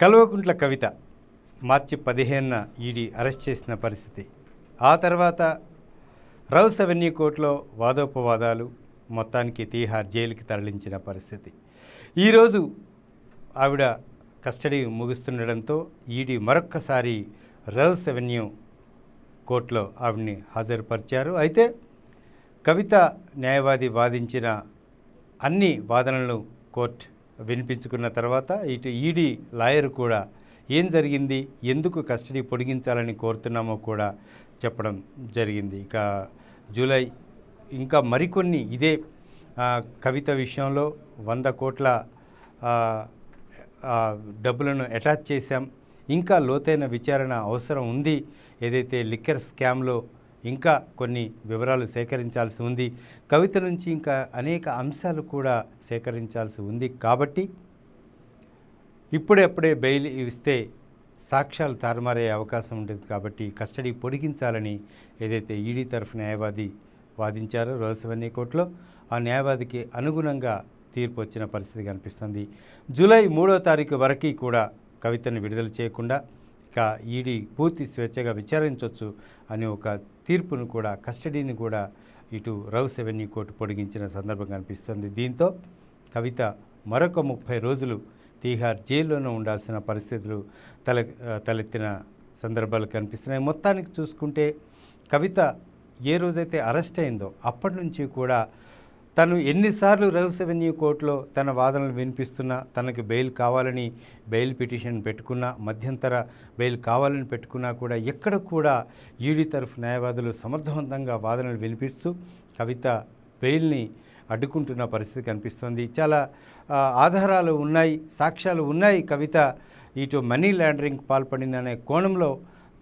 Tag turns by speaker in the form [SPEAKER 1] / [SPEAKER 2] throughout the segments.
[SPEAKER 1] కల్వకుంట్ల కవిత మార్చి పదిహేనున ED arrest చేసిన పరిస్థితి. ఆ తర్వాత రౌస్ అవెన్యూ కోర్టులో వాదోపవాదాలు మొత్తానికి తీహార్ జైలుకి తరలించిన పరిస్థితి. ఈరోజు ఆవిడ కస్టడీ ముగుస్తుండడంతో ఈడీ మరొక్కసారి రౌస్ అవెన్యూ కోర్టులో ఆవిడని హాజరుపరిచారు. అయితే కవిత న్యాయవాది వాదించిన అన్ని వాదనలను కోర్టు వినిపించుకున్న తర్వాత ఇటు ఈడీ లాయర్ కూడా ఏం జరిగింది ఎందుకు కస్టడీ పొడిగించాలని కోరుతున్నామో కూడా చెప్పడం జరిగింది. ఇక జూలై ఇంకా మరికొన్ని ఇదే కవిత విషయంలో వంద కోట్ల డబ్బులను అటాచ్ చేశాం. ఇంకా లోతైన విచారణ అవసరం ఉంది. ఏదైతే లిక్కర్ స్కామ్లో ఇంకా కొన్ని వివరాలు సేకరించాల్సి ఉంది. కవిత నుంచి ఇంకా అనేక అంశాలు కూడా సేకరించాల్సి ఉంది కాబట్టి ఇప్పుడెప్పుడే బెయిల్ ఇస్తే సాక్ష్యాలు తారుమారయ్యే అవకాశం ఉంటుంది కాబట్టి కస్టడీ పొడిగించాలని ఏదైతే ఈడీ తరఫు న్యాయవాది వాదించారో రోసవన్నీ కోర్టులో ఆ న్యాయవాదికి అనుగుణంగా తీర్పు వచ్చిన పరిస్థితి కనిపిస్తుంది. జూలై మూడో తారీఖు వరకు కూడా కవితను విడుదల చేయకుండా ఇక ఈడీ పూర్తి స్వేచ్ఛగా విచారించవచ్చు అనే ఒక తీర్పును కూడా కస్టడీని కూడా ఇటు రౌస్ అవెన్యూ కోర్టు పొడిగించిన సందర్భం కనిపిస్తుంది దీంతో కవిత మరొక ముప్పై రోజులు తీహార్ జైల్లోనే ఉండాల్సిన పరిస్థితులు తల తలెత్తిన సందర్భాలు కనిపిస్తున్నాయి. మొత్తానికి చూసుకుంటే కవిత ఏ రోజైతే అరెస్ట్ అయిందో అప్పటి నుంచి కూడా తను ఎన్నిసార్లు రౌస్ అవెన్యూ కోర్టులో తన వాదనలు వినిపిస్తున్నా తనకు బెయిల్ కావాలని బెయిల్ పిటిషన్ పెట్టుకున్నా మధ్యంతర బెయిల్ కావాలని పెట్టుకున్నా కూడా ఎక్కడ కూడా ఈడీ తరఫు న్యాయవాదులు సమర్థవంతంగా వాదనలు వినిపిస్తూ కవిత బెయిల్ని అడ్డుకుంటున్న పరిస్థితి కనిపిస్తోంది. చాలా ఆధారాలు ఉన్నాయి సాక్ష్యాలు ఉన్నాయి కవిత. ఇటు మనీ లాండరింగ్ పాల్పడిందనే కోణంలో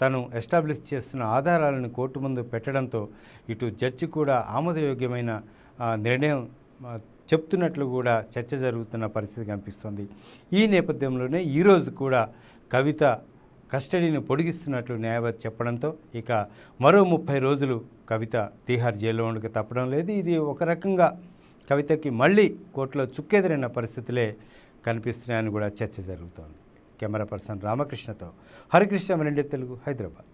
[SPEAKER 1] తను ఎస్టాబ్లిష్ చేస్తున్న ఆధారాలను కోర్టు ముందు పెట్టడంతో ఇటు జడ్జి కూడా ఆమోదయోగ్యమైన నిర్ణయం చెప్తున్నట్లు కూడా చర్చ జరుగుతున్న పరిస్థితి కనిపిస్తుంది. ఈ నేపథ్యంలోనే ఈరోజు కూడా కవిత కస్టడీని పొడిగిస్తున్నట్లు న్యాయవాది చెప్పడంతో ఇక మరో ముప్పై రోజులు కవిత తీహార్ జైల్లో ఉండక తప్పడం లేదు. ఇది ఒక రకంగా కవితకి మళ్ళీ కోర్టులో చుక్కెదిరిన పరిస్థితులే కనిపిస్తున్నాయని కూడా చర్చ జరుగుతోంది. కెమెరా పర్సన్ రామకృష్ణతో హరికృష్ణ మనండి తెలుగు హైదరాబాద్.